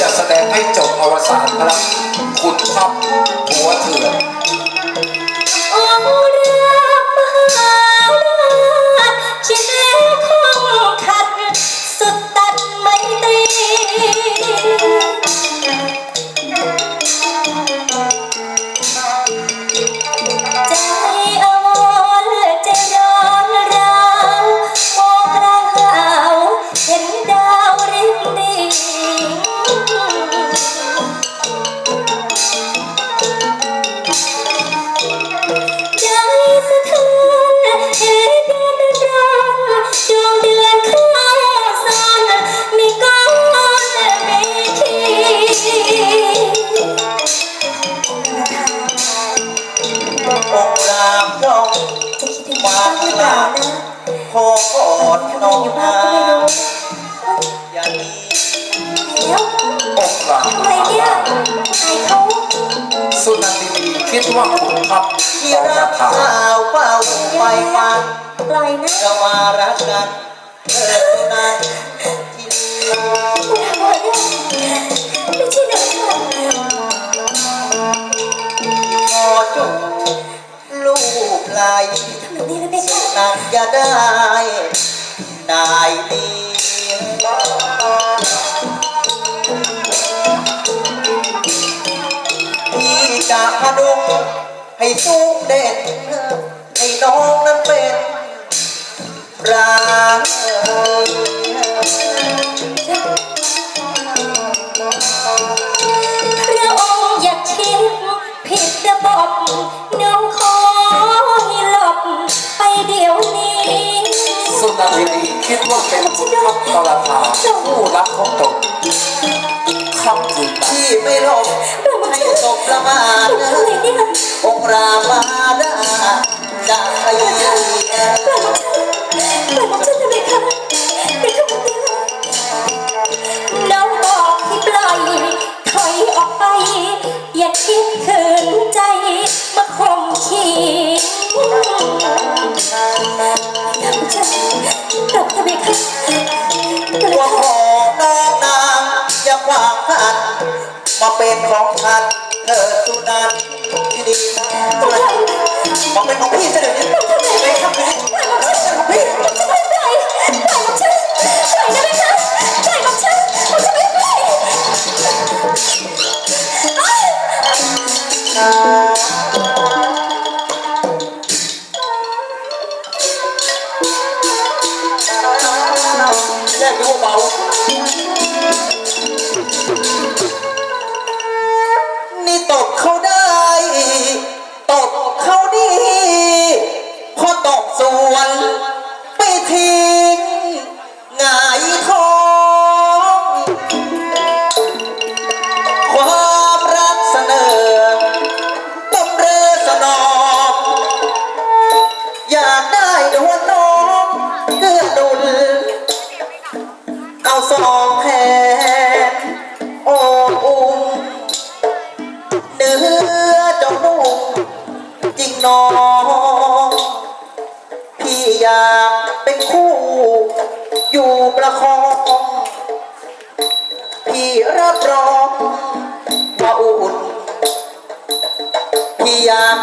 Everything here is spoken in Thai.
จะแสดงให้จบอวสานพลังขุดพับหัวเถื่อนางหรือเปล่านะขอกอดทำไมน้องอยู่บ้านาก็ไม่รู้อย่าดีแล้วองค์หลานอะไรเนี่ยใครเขาสุนันทินีคิดว่าขุดพับที่ต่อรัยากถาเจ้าเฝ้าไฟฟันปล่อยนะเรามารักกันเถิดนที่นี่คุณทำอะไรเนี่ยไม่ใช่เด็กค่ะขอจบลูกไหลทำแบบนี้แล้วไม่ค่ะนัก อย่าได้นายดีพี่จะพดุงให้สูงเด่นให้น้องนั้นเป็นรักพระ นันทินีคิดว่าเป็นขุดพับตรธาผู้รักของตนคำคืนนั้นที่ไม่หลบให้ตกละมาดอไรนี่ยองค์รามาดาจะไปปล่อยฉันปล่อยฉันทำไมคะเป็นคำแบบนี้น้องบอกให้ปล่อยถอยออกไป อย่าคิดขืนใจมาข่มขี กลัว่าขอน้องนางอย่าขวางกันมาเป็นของท่านเธอสุนันที่ดีมาเป็นของพี่เสด็จนี้ไม่ครับพี่พี่จะไม่ปล่อยปล่อยของฉันปล่อยได้ไหมคะปล่อยของฉันไม่ปล่อยอ้า แรกดูเบานี่ตบเขาได้ ตบเขาดีพอตบสวน ไปทิ้งหงายท้องความรักเสนอบำเรอสนองอยากได้ดวง น้อง พี่อยากเป็นคู่ อยู่ประคอง พี่รับรองว่าอุ่นพี่อยาก